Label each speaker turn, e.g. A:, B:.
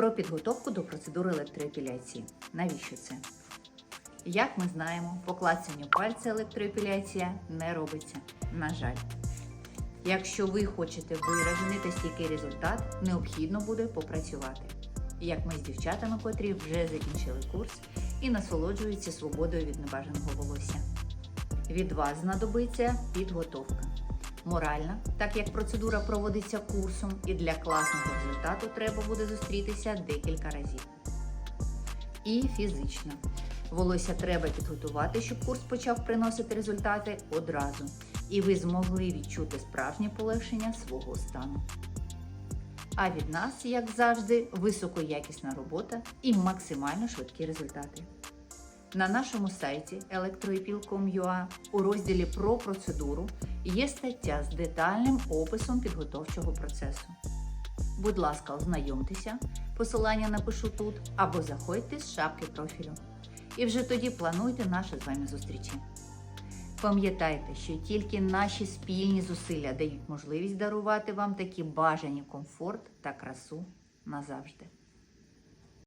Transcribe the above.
A: Про підготовку до процедури електроепіляції. Навіщо це? Як ми знаємо, по клацанню пальця електроепіляція не робиться. На жаль. Якщо ви хочете виражений та стійкий результат, необхідно буде попрацювати. Як ми з дівчатами, котрі вже закінчили курс і насолоджуються свободою від небажаного волосся. Від вас знадобиться підготовка. Моральна, так як процедура проводиться курсом, і для класного результату треба буде зустрітися декілька разів. І фізична. Волосся треба підготувати, щоб курс почав приносити результати одразу, і ви змогли відчути справжнє полегшення свого стану. А від нас, як завжди, високоякісна робота і максимально швидкі результати. На нашому сайті electroepil.com.ua у розділі про процедуру є стаття з детальним описом підготовчого процесу. Будь ласка, ознайомтеся, посилання напишу тут або заходьте з шапки профілю. І вже тоді плануйте наші з вами зустрічі. Пам'ятайте, що тільки наші спільні зусилля дають можливість дарувати вам такі бажані комфорт та красу назавжди.